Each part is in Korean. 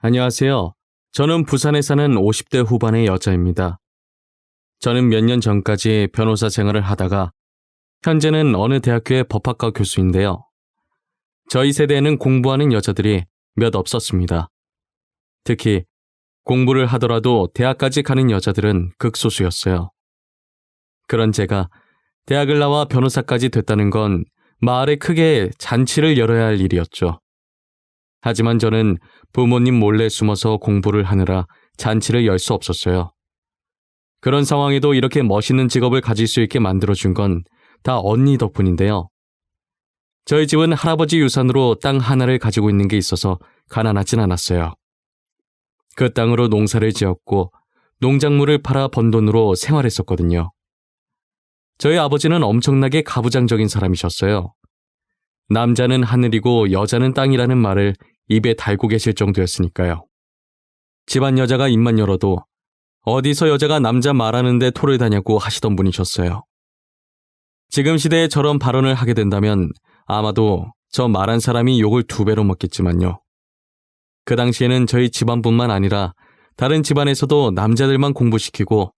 안녕하세요. 저는 부산에 사는 50대 후반의 여자입니다. 저는 몇 년 전까지 변호사 생활을 하다가 현재는 어느 대학교의 법학과 교수인데요. 저희 세대에는 공부하는 여자들이 몇 없었습니다. 특히 공부를 하더라도 대학까지 가는 여자들은 극소수였어요. 그런 제가 대학을 나와 변호사까지 됐다는 건 마을에 크게 잔치를 열어야 할 일이었죠. 하지만 저는 부모님 몰래 숨어서 공부를 하느라 잔치를 열 수 없었어요. 그런 상황에도 이렇게 멋있는 직업을 가질 수 있게 만들어준 건 다 언니 덕분인데요. 저희 집은 할아버지 유산으로 땅 하나를 가지고 있는 게 있어서 가난하진 않았어요. 그 땅으로 농사를 지었고 농작물을 팔아 번 돈으로 생활했었거든요. 저희 아버지는 엄청나게 가부장적인 사람이셨어요. 남자는 하늘이고 여자는 땅이라는 말을 입에 달고 계실 정도였으니까요. 집안 여자가 입만 열어도 어디서 여자가 남자 말하는데 토를 다냐고 하시던 분이셨어요. 지금 시대에 저런 발언을 하게 된다면 아마도 저 말한 사람이 욕을 두 배로 먹겠지만요. 그 당시에는 저희 집안뿐만 아니라 다른 집안에서도 남자들만 공부시키고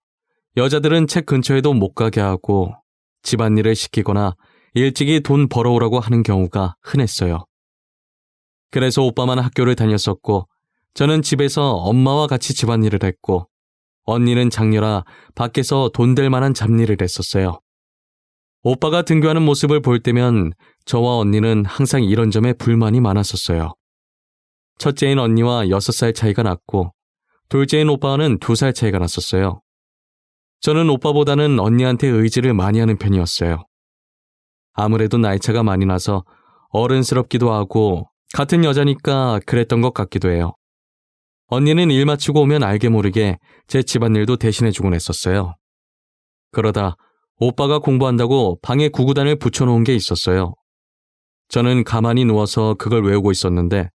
여자들은 책 근처에도 못 가게 하고 집안일을 시키거나 일찍이 돈 벌어오라고 하는 경우가 흔했어요. 그래서 오빠만 학교를 다녔었고 저는 집에서 엄마와 같이 집안일을 했고 언니는 장녀라 밖에서 돈 될 만한 잡일을 했었어요. 오빠가 등교하는 모습을 볼 때면 저와 언니는 항상 이런 점에 불만이 많았었어요. 첫째인 언니와 6살 차이가 났고 둘째인 오빠와는 2살 차이가 났었어요. 저는 오빠보다는 언니한테 의지를 많이 하는 편이었어요. 아무래도 나이차가 많이 나서 어른스럽기도 하고 같은 여자니까 그랬던 것 같기도 해요. 언니는 일 마치고 오면 알게 모르게 제 집안일도 대신해주곤 했었어요. 그러다 오빠가 공부한다고 방에 구구단을 붙여놓은 게 있었어요. 저는 가만히 누워서 그걸 외우고 있었는데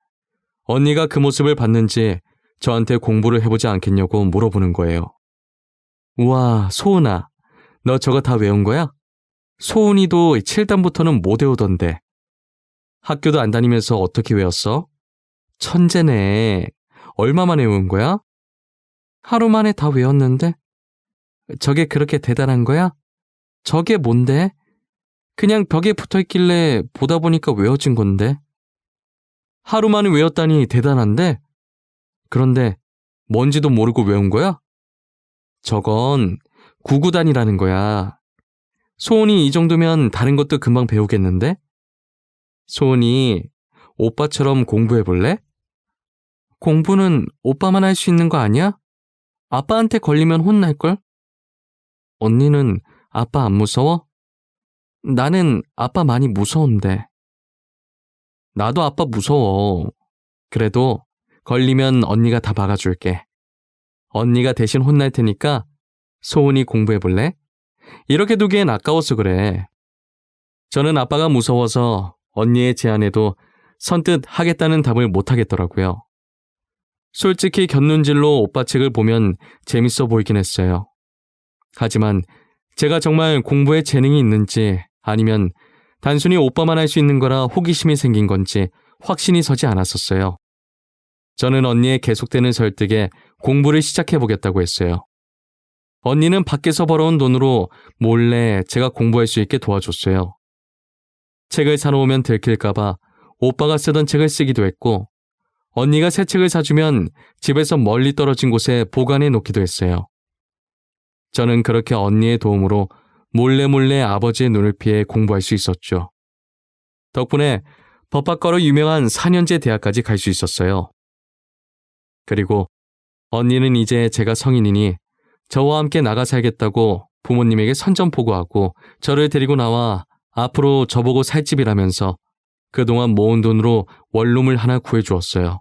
언니가 그 모습을 봤는지 저한테 공부를 해보지 않겠냐고 물어보는 거예요. 우와, 소은아. 너 저거 다 외운 거야? 소은이도 7단부터는 못 외우던데. 학교도 안 다니면서 어떻게 외웠어? 천재네. 얼마 만에 외운 거야? 하루 만에 다 외웠는데? 저게 그렇게 대단한 거야? 저게 뭔데? 그냥 벽에 붙어 있길래 보다 보니까 외워진 건데. 하루 만에 외웠다니 대단한데? 그런데 뭔지도 모르고 외운 거야? 저건 구구단이라는 거야. 소은이 이 정도면 다른 것도 금방 배우겠는데? 소은이 오빠처럼 공부해 볼래? 공부는 오빠만 할 수 있는 거 아니야? 아빠한테 걸리면 혼날걸? 언니는 아빠 안 무서워? 나는 아빠 많이 무서운데. 나도 아빠 무서워. 그래도 걸리면 언니가 다 막아줄게. 언니가 대신 혼날 테니까 소은이 공부해 볼래? 이렇게 두기엔 아까워서 그래. 저는 아빠가 무서워서 언니의 제안에도 선뜻 하겠다는 답을 못 하겠더라고요. 솔직히 곁눈질로 오빠 책을 보면 재밌어 보이긴 했어요. 하지만 제가 정말 공부에 재능이 있는지 아니면 단순히 오빠만 할 수 있는 거라 호기심이 생긴 건지 확신이 서지 않았었어요. 저는 언니의 계속되는 설득에 공부를 시작해 보겠다고 했어요. 언니는 밖에서 벌어온 돈으로 몰래 제가 공부할 수 있게 도와줬어요. 책을 사놓으면 들킬까봐 오빠가 쓰던 책을 쓰기도 했고, 언니가 새 책을 사주면 집에서 멀리 떨어진 곳에 보관해 놓기도 했어요. 저는 그렇게 언니의 도움으로 몰래 몰래 아버지의 눈을 피해 공부할 수 있었죠. 덕분에 법학과로 유명한 4년제 대학까지 갈 수 있었어요. 그리고 언니는 이제 제가 성인이니 저와 함께 나가 살겠다고 부모님에게 선전포고하고 저를 데리고 나와 앞으로 저보고 살 집이라면서 그동안 모은 돈으로 원룸을 하나 구해주었어요.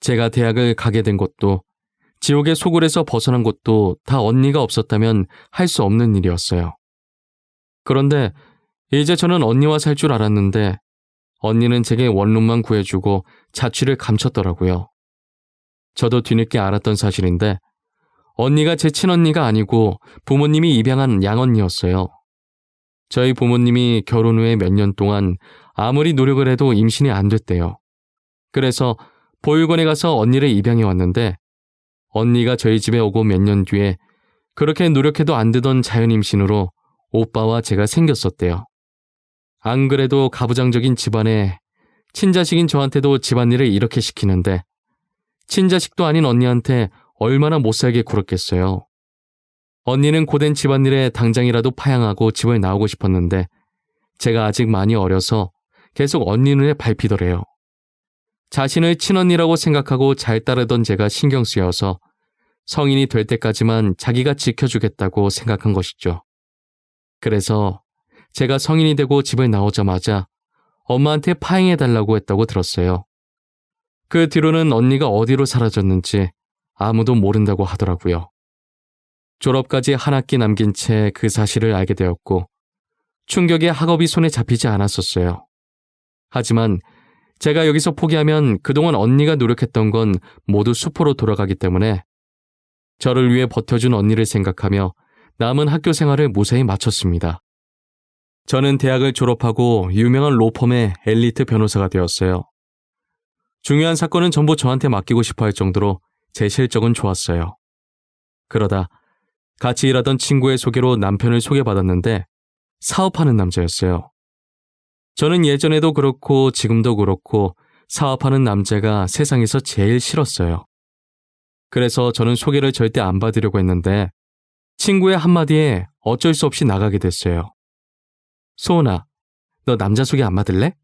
제가 대학을 가게 된 것도 지옥의 소굴에서 벗어난 것도 다 언니가 없었다면 할 수 없는 일이었어요. 그런데 이제 저는 언니와 살 줄 알았는데 언니는 제게 원룸만 구해주고 자취를 감췄더라고요. 저도 뒤늦게 알았던 사실인데 언니가 제 친언니가 아니고 부모님이 입양한 양언니였어요. 저희 부모님이 결혼 후에 몇 년 동안 아무리 노력을 해도 임신이 안 됐대요. 그래서 보육원에 가서 언니를 입양해 왔는데 언니가 저희 집에 오고 몇 년 뒤에 그렇게 노력해도 안 되던 자연 임신으로 오빠와 제가 생겼었대요. 안 그래도 가부장적인 집안에 친자식인 저한테도 집안일을 이렇게 시키는데 친자식도 아닌 언니한테 얼마나 못살게 굴었겠어요. 언니는 고된 집안일에 당장이라도 파양하고 집을 나오고 싶었는데 제가 아직 많이 어려서 계속 언니 눈에 밟히더래요. 자신을 친언니라고 생각하고 잘 따르던 제가 신경 쓰여서 성인이 될 때까지만 자기가 지켜주겠다고 생각한 것이죠. 그래서 제가 성인이 되고 집을 나오자마자 엄마한테 파행해달라고 했다고 들었어요. 그 뒤로는 언니가 어디로 사라졌는지 아무도 모른다고 하더라고요. 졸업까지 한 학기 남긴 채 그 사실을 알게 되었고 충격에 학업이 손에 잡히지 않았었어요. 하지만 제가 여기서 포기하면 그동안 언니가 노력했던 건 모두 수포로 돌아가기 때문에 저를 위해 버텨준 언니를 생각하며 남은 학교 생활을 무사히 마쳤습니다. 저는 대학을 졸업하고 유명한 로펌의 엘리트 변호사가 되었어요. 중요한 사건은 전부 저한테 맡기고 싶어 할 정도로 제 실적은 좋았어요. 그러다 같이 일하던 친구의 소개로 남편을 소개받았는데 사업하는 남자였어요. 저는 예전에도 그렇고 지금도 그렇고 사업하는 남자가 세상에서 제일 싫었어요. 그래서 저는 소개를 절대 안 받으려고 했는데 친구의 한마디에 어쩔 수 없이 나가게 됐어요. 소은아, 너 남자 소개 안 받을래?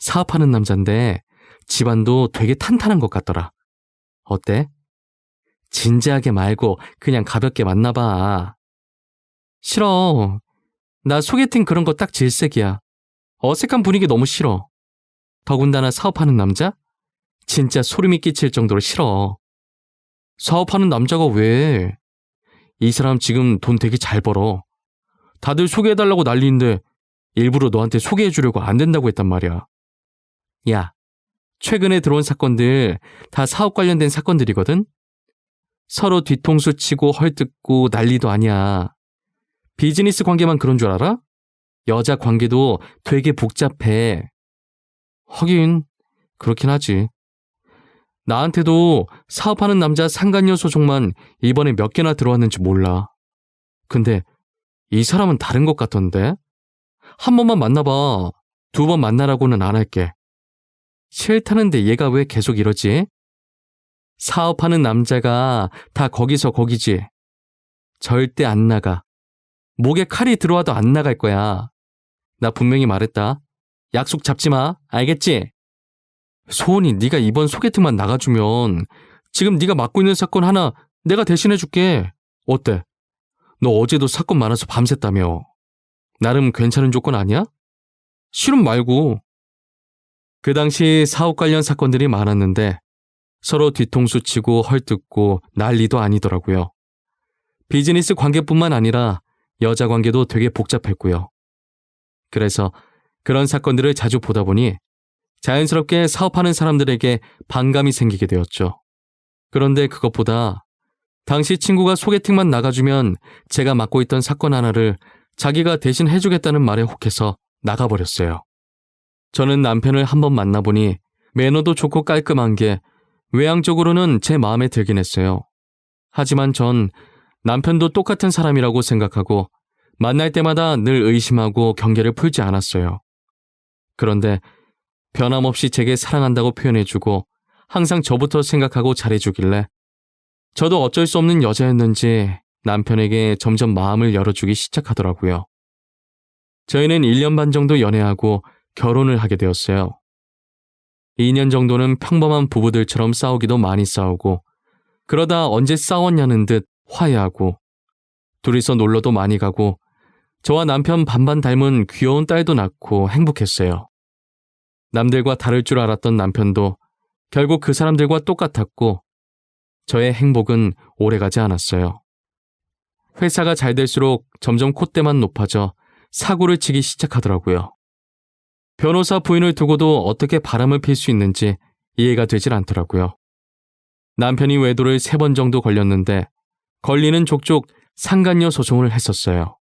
사업하는 남잔데 집안도 되게 탄탄한 것 같더라. 어때? 진지하게 말고 그냥 가볍게 만나봐. 싫어. 나 소개팅 그런 거 딱 질색이야. 어색한 분위기 너무 싫어. 더군다나 사업하는 남자? 진짜 소름이 끼칠 정도로 싫어. 사업하는 남자가 왜? 이 사람 지금 돈 되게 잘 벌어. 다들 소개해달라고 난리인데 일부러 너한테 소개해주려고 안 된다고 했단 말이야. 야, 최근에 들어온 사건들 다 사업 관련된 사건들이거든? 서로 뒤통수 치고 헐뜯고 난리도 아니야. 비즈니스 관계만 그런 줄 알아? 여자 관계도 되게 복잡해. 하긴, 그렇긴 하지. 나한테도 사업하는 남자 상간녀 소송만 이번에 몇 개나 들어왔는지 몰라. 근데 이 사람은 다른 것 같던데? 한 번만 만나봐. 두 번 만나라고는 안 할게. 싫다는데 얘가 왜 계속 이러지? 사업하는 남자가 다 거기서 거기지. 절대 안 나가. 목에 칼이 들어와도 안 나갈 거야. 나 분명히 말했다. 약속 잡지 마. 알겠지? 소은이 네가 이번 소개팅만 나가주면 지금 네가 맡고 있는 사건 하나 내가 대신해 줄게. 어때? 너 어제도 사건 많아서 밤샜다며. 나름 괜찮은 조건 아니야? 싫음 말고. 그 당시 사업 관련 사건들이 많았는데 서로 뒤통수 치고 헐뜯고 난리도 아니더라고요. 비즈니스 관계뿐만 아니라 여자 관계도 되게 복잡했고요. 그래서 그런 사건들을 자주 보다 보니 자연스럽게 사업하는 사람들에게 반감이 생기게 되었죠. 그런데 그것보다 당시 친구가 소개팅만 나가주면 제가 맡고 있던 사건 하나를 자기가 대신 해주겠다는 말에 혹해서 나가버렸어요. 저는 남편을 한번 만나보니 매너도 좋고 깔끔한 게 외향적으로는 제 마음에 들긴 했어요. 하지만 전 남편도 똑같은 사람이라고 생각하고 만날 때마다 늘 의심하고 경계를 풀지 않았어요. 그런데 변함없이 제게 사랑한다고 표현해주고 항상 저부터 생각하고 잘해주길래 저도 어쩔 수 없는 여자였는지 남편에게 점점 마음을 열어주기 시작하더라고요. 저희는 1년 반 정도 연애하고 결혼을 하게 되었어요. 2년 정도는 평범한 부부들처럼 싸우기도 많이 싸우고 그러다 언제 싸웠냐는 듯 화해하고 둘이서 놀러도 많이 가고 저와 남편 반반 닮은 귀여운 딸도 낳고 행복했어요. 남들과 다를 줄 알았던 남편도 결국 그 사람들과 똑같았고 저의 행복은 오래가지 않았어요. 회사가 잘 될수록 점점 콧대만 높아져 사고를 치기 시작하더라고요. 변호사 부인을 두고도 어떻게 바람을 필 수 있는지 이해가 되질 않더라고요. 남편이 외도를 세 번 정도 걸렸는데 걸리는 족족 상간녀 소송을 했었어요.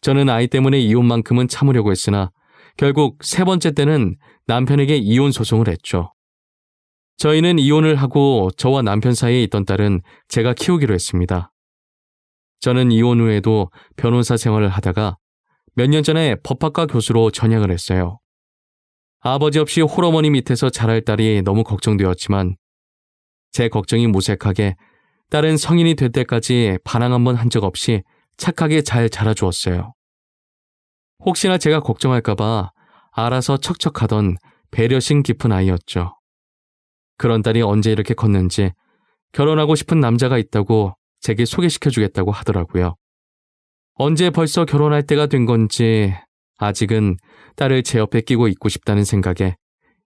저는 아이 때문에 이혼만큼은 참으려고 했으나 결국 세 번째 때는 남편에게 이혼 소송을 했죠. 저희는 이혼을 하고 저와 남편 사이에 있던 딸은 제가 키우기로 했습니다. 저는 이혼 후에도 변호사 생활을 하다가 몇 년 전에 법학과 교수로 전향을 했어요. 아버지 없이 홀어머니 밑에서 자랄 딸이 너무 걱정되었지만 제 걱정이 무색하게 딸은 성인이 될 때까지 반항 한 번 한 적 없이 착하게 잘 자라주었어요. 혹시나 제가 걱정할까봐 알아서 척척하던 배려심 깊은 아이였죠. 그런 딸이 언제 이렇게 컸는지 결혼하고 싶은 남자가 있다고 제게 소개시켜주겠다고 하더라고요. 언제 벌써 결혼할 때가 된 건지 아직은 딸을 제 옆에 끼고 있고 싶다는 생각에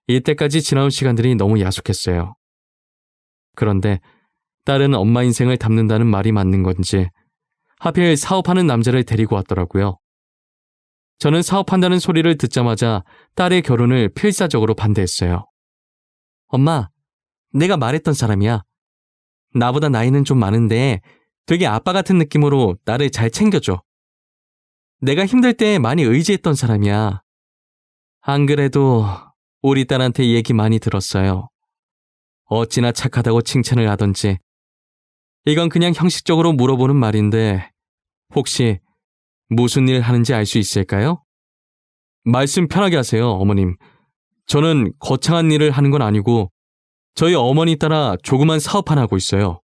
이때까지 지나온 시간들이 너무 야속했어요. 그런데 딸은 엄마 인생을 담는다는 말이 맞는 건지 하필 사업하는 남자를 데리고 왔더라고요. 저는 사업한다는 소리를 듣자마자 딸의 결혼을 필사적으로 반대했어요. 엄마, 내가 말했던 사람이야. 나보다 나이는 좀 많은데 되게 아빠 같은 느낌으로 나를 잘 챙겨줘. 내가 힘들 때 많이 의지했던 사람이야. 안 그래도 우리 딸한테 얘기 많이 들었어요. 어찌나 착하다고 칭찬을 하던지. 이건 그냥 형식적으로 물어보는 말인데 혹시 무슨 일 하는지 알 수 있을까요? 말씀 편하게 하세요, 어머님. 저는 거창한 일을 하는 건 아니고 저희 어머니 따라 조그만 사업 하나 하고 있어요.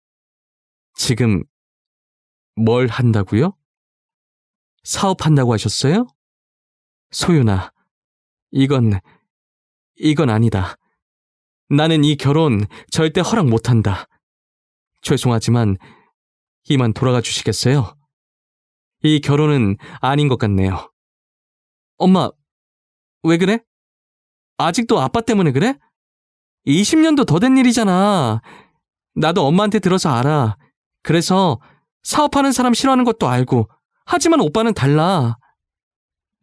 지금 뭘 한다고요? 사업한다고 하셨어요? 소윤아, 이건, 이건 아니다. 나는 이 결혼 절대 허락 못한다. 죄송하지만 이만 돌아가 주시겠어요? 이 결혼은 아닌 것 같네요. 엄마, 왜 그래? 아직도 아빠 때문에 그래? 20년도 더 된 일이잖아. 나도 엄마한테 들어서 알아. 그래서 사업하는 사람 싫어하는 것도 알고. 하지만 오빠는 달라.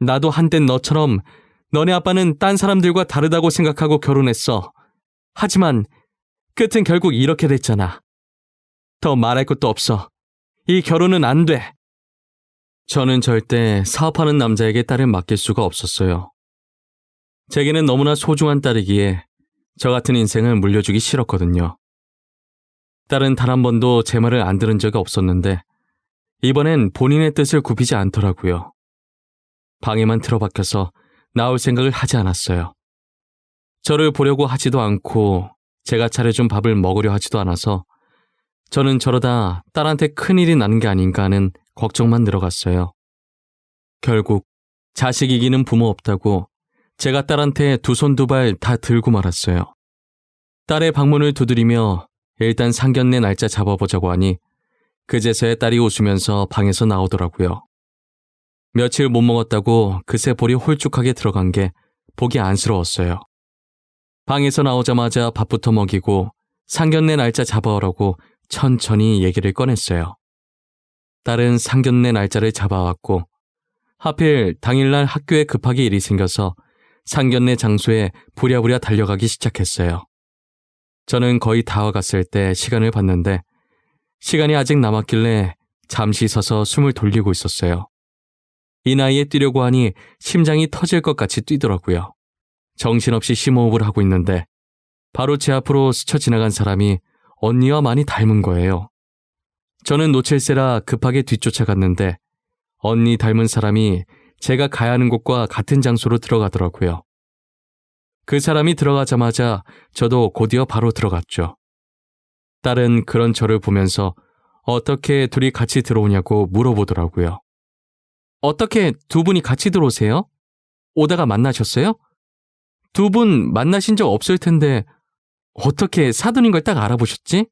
나도 한땐 너처럼 너네 아빠는 딴 사람들과 다르다고 생각하고 결혼했어. 하지만 끝은 결국 이렇게 됐잖아. 더 말할 것도 없어. 이 결혼은 안 돼. 저는 절대 사업하는 남자에게 딸을 맡길 수가 없었어요. 제게는 너무나 소중한 딸이기에 저 같은 인생을 물려주기 싫었거든요. 딸은 단 한 번도 제 말을 안 들은 적이 없었는데 이번엔 본인의 뜻을 굽히지 않더라고요. 방에만 틀어박혀서 나올 생각을 하지 않았어요. 저를 보려고 하지도 않고 제가 차려준 밥을 먹으려 하지도 않아서 저는 저러다 딸한테 큰일이 나는 게 아닌가 하는 걱정만 늘어갔어요. 결국 자식 이기는 부모 없다고 제가 딸한테 두 손 두 발 다 들고 말았어요. 딸의 방문을 두드리며 일단 상견례 날짜 잡아보자고 하니 그제서야 딸이 웃으면서 방에서 나오더라고요. 며칠 못 먹었다고 그새 볼이 홀쭉하게 들어간 게 보기 안쓰러웠어요. 방에서 나오자마자 밥부터 먹이고 상견례 날짜 잡아오라고 천천히 얘기를 꺼냈어요. 딸은 상견례 날짜를 잡아왔고 하필 당일날 학교에 급하게 일이 생겨서 상견례 장소에 부랴부랴 달려가기 시작했어요. 저는 거의 다 와갔을 때 시간을 봤는데 시간이 아직 남았길래 잠시 서서 숨을 돌리고 있었어요. 이 나이에 뛰려고 하니 심장이 터질 것 같이 뛰더라고요. 정신없이 심호흡을 하고 있는데 바로 제 앞으로 스쳐 지나간 사람이 언니와 많이 닮은 거예요. 저는 놓칠세라 급하게 뒤쫓아갔는데 언니 닮은 사람이 제가 가야 하는 곳과 같은 장소로 들어가더라고요. 그 사람이 들어가자마자 저도 곧이어 바로 들어갔죠. 딸은 그런 저를 보면서 어떻게 둘이 같이 들어오냐고 물어보더라고요. 어떻게 두 분이 같이 들어오세요? 오다가 만나셨어요? 두 분 만나신 적 없을 텐데 어떻게 사돈인 걸 딱 알아보셨지?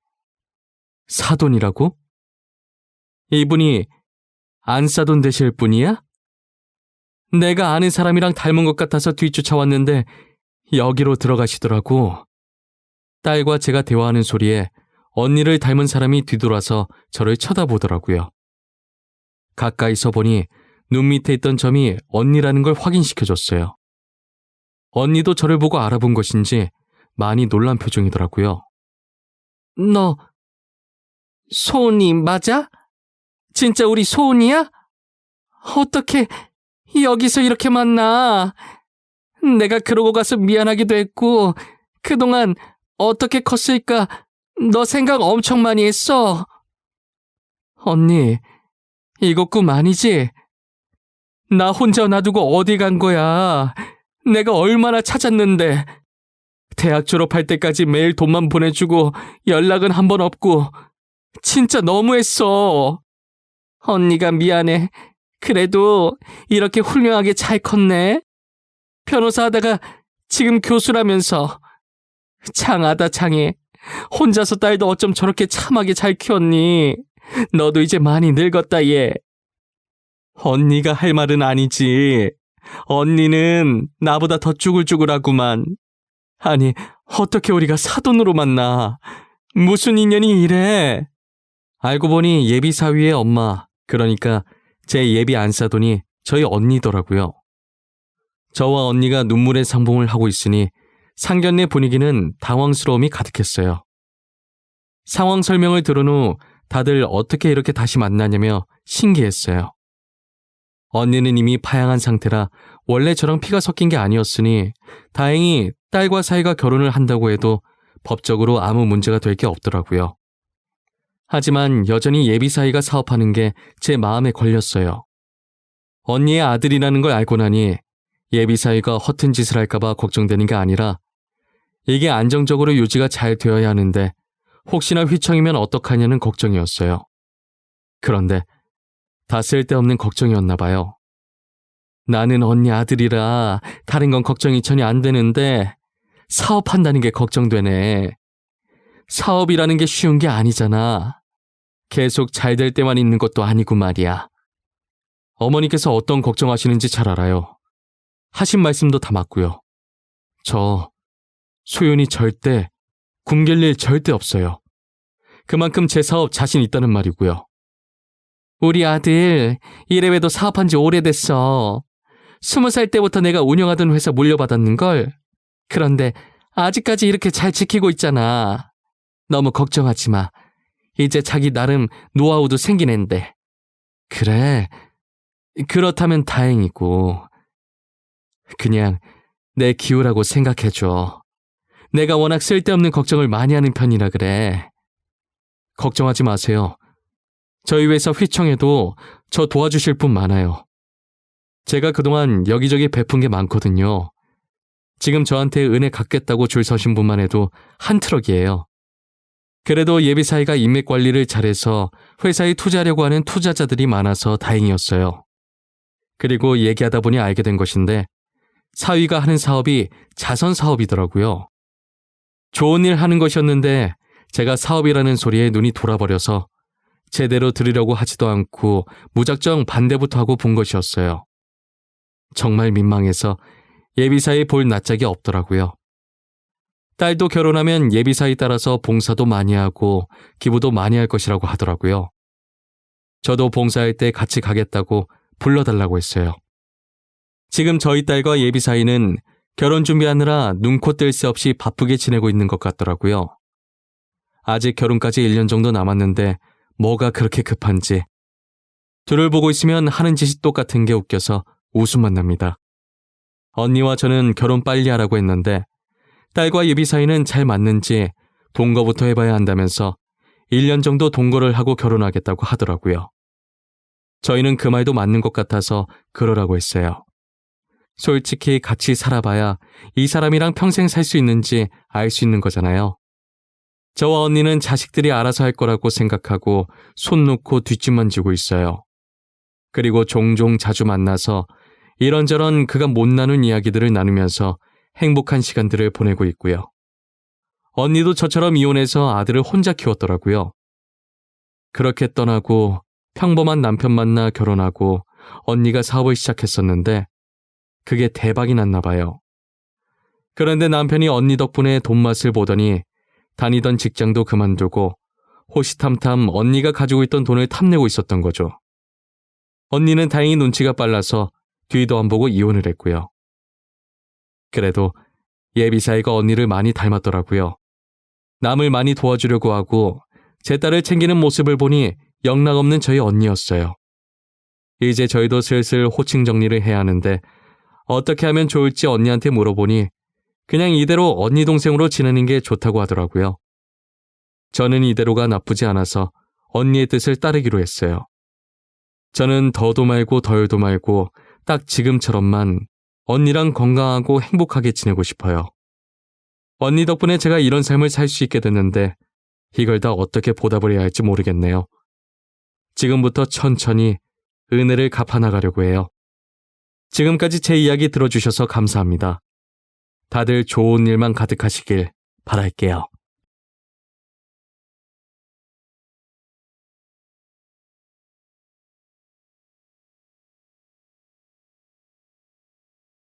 사돈이라고? 이분이 안 사돈 되실 분이야? 내가 아는 사람이랑 닮은 것 같아서 뒤쫓아왔는데 여기로 들어가시더라고. 딸과 제가 대화하는 소리에 언니를 닮은 사람이 뒤돌아서 저를 쳐다보더라고요. 가까이서 보니 눈 밑에 있던 점이 언니라는 걸 확인시켜줬어요. 언니도 저를 보고 알아본 것인지 많이 놀란 표정이더라고요. 너, 소은이 맞아? 진짜 우리 소은이야? 어떻게 여기서 이렇게 만나? 내가 그러고 가서 미안하기도 했고, 그동안 어떻게 컸을까? 너 생각 엄청 많이 했어. 언니, 이거 꿈 아니지? 나 혼자 놔두고 어디 간 거야? 내가 얼마나 찾았는데. 대학 졸업할 때까지 매일 돈만 보내주고 연락은 한 번 없고. 진짜 너무했어. 언니가 미안해. 그래도 이렇게 훌륭하게 잘 컸네. 변호사 하다가 지금 교수라면서. 장하다 장해. 혼자서 딸도 어쩜 저렇게 참하게 잘 키웠니? 너도 이제 많이 늙었다 얘. 언니가 할 말은 아니지. 언니는 나보다 더 쭈글쭈글하구만. 아니, 어떻게 우리가 사돈으로 만나? 무슨 인연이 이래? 알고 보니 예비 사위의 엄마, 그러니까 제 예비 안사돈이 저희 언니더라고요. 저와 언니가 눈물의 상봉을 하고 있으니 상견례 분위기는 당황스러움이 가득했어요. 상황 설명을 들은 후 다들 어떻게 이렇게 다시 만나냐며 신기했어요. 언니는 이미 파양한 상태라 원래 저랑 피가 섞인 게 아니었으니 다행히 딸과 사이가 결혼을 한다고 해도 법적으로 아무 문제가 될 게 없더라고요. 하지만 여전히 예비 사이가 사업하는 게 제 마음에 걸렸어요. 언니의 아들이라는 걸 알고 나니 예비 사이가 허튼 짓을 할까봐 걱정되는 게 아니라 이게 안정적으로 유지가 잘 되어야 하는데 혹시나 휘청이면 어떡하냐는 걱정이었어요. 그런데 다 쓸데없는 걱정이었나 봐요. 나는 언니 아들이라 다른 건 걱정이 전혀 안 되는데 사업한다는 게 걱정되네. 사업이라는 게 쉬운 게 아니잖아. 계속 잘 될 때만 있는 것도 아니고 말이야. 어머니께서 어떤 걱정하시는지 잘 알아요. 하신 말씀도 다 맞고요. 저 소윤이 절대 굶길 일 절대 없어요. 그만큼 제 사업 자신 있다는 말이고요. 우리 아들 이래봬도 사업한 지 오래됐어. 스무 살 때부터 내가 운영하던 회사 물려받았는 걸. 그런데 아직까지 이렇게 잘 지키고 있잖아. 너무 걱정하지 마. 이제 자기 나름 노하우도 생긴 앤데. 그래. 그렇다면 다행이고. 그냥 내 기우라고 생각해줘. 내가 워낙 쓸데없는 걱정을 많이 하는 편이라 그래. 걱정하지 마세요. 저희 회사 휘청에도 저 도와주실 분 많아요. 제가 그동안 여기저기 베푼 게 많거든요. 지금 저한테 은혜 갚겠다고 줄 서신 분만 해도 한 트럭이에요. 그래도 예비 사이가 인맥 관리를 잘해서 회사에 투자하려고 하는 투자자들이 많아서 다행이었어요. 그리고 얘기하다 보니 알게 된 것인데 사위가 하는 사업이 자선 사업이더라고요. 좋은 일 하는 것이었는데 제가 사업이라는 소리에 눈이 돌아버려서 제대로 들으려고 하지도 않고 무작정 반대부터 하고 본 것이었어요. 정말 민망해서 예비사에 볼 낯짝이 없더라고요. 딸도 결혼하면 예비사에 따라서 봉사도 많이 하고 기부도 많이 할 것이라고 하더라고요. 저도 봉사할 때 같이 가겠다고 불러달라고 했어요. 지금 저희 딸과 예비 사이는 결혼 준비하느라 눈코 뜰 새 없이 바쁘게 지내고 있는 것 같더라고요. 아직 결혼까지 1년 정도 남았는데 뭐가 그렇게 급한지. 둘을 보고 있으면 하는 짓이 똑같은 게 웃겨서 웃음만 납니다. 언니와 저는 결혼 빨리 하라고 했는데 딸과 예비 사이는 잘 맞는지 동거부터 해봐야 한다면서 1년 정도 동거를 하고 결혼하겠다고 하더라고요. 저희는 그 말도 맞는 것 같아서 그러라고 했어요. 솔직히 같이 살아봐야 이 사람이랑 평생 살 수 있는지 알 수 있는 거잖아요. 저와 언니는 자식들이 알아서 할 거라고 생각하고 손 놓고 뒷짐만 지고 있어요. 그리고 종종 자주 만나서 이런저런 그가 못 나눈 이야기들을 나누면서 행복한 시간들을 보내고 있고요. 언니도 저처럼 이혼해서 아들을 혼자 키웠더라고요. 그렇게 떠나고 평범한 남편 만나 결혼하고 언니가 사업을 시작했었는데 그게 대박이 났나 봐요. 그런데 남편이 언니 덕분에 돈 맛을 보더니 다니던 직장도 그만두고 호시탐탐 언니가 가지고 있던 돈을 탐내고 있었던 거죠. 언니는 다행히 눈치가 빨라서 뒤도 안 보고 이혼을 했고요. 그래도 예비 사이가 언니를 많이 닮았더라고요. 남을 많이 도와주려고 하고 제 딸을 챙기는 모습을 보니 영락없는 저희 언니였어요. 이제 저희도 슬슬 호칭 정리를 해야 하는데 어떻게 하면 좋을지 언니한테 물어보니 그냥 이대로 언니 동생으로 지내는 게 좋다고 하더라고요. 저는 이대로가 나쁘지 않아서 언니의 뜻을 따르기로 했어요. 저는 더도 말고 덜도 말고 딱 지금처럼만 언니랑 건강하고 행복하게 지내고 싶어요. 언니 덕분에 제가 이런 삶을 살 수 있게 됐는데 이걸 다 어떻게 보답을 해야 할지 모르겠네요. 지금부터 천천히 은혜를 갚아나가려고 해요. 지금까지 제 이야기 들어주셔서 감사합니다. 다들 좋은 일만 가득하시길 바랄게요.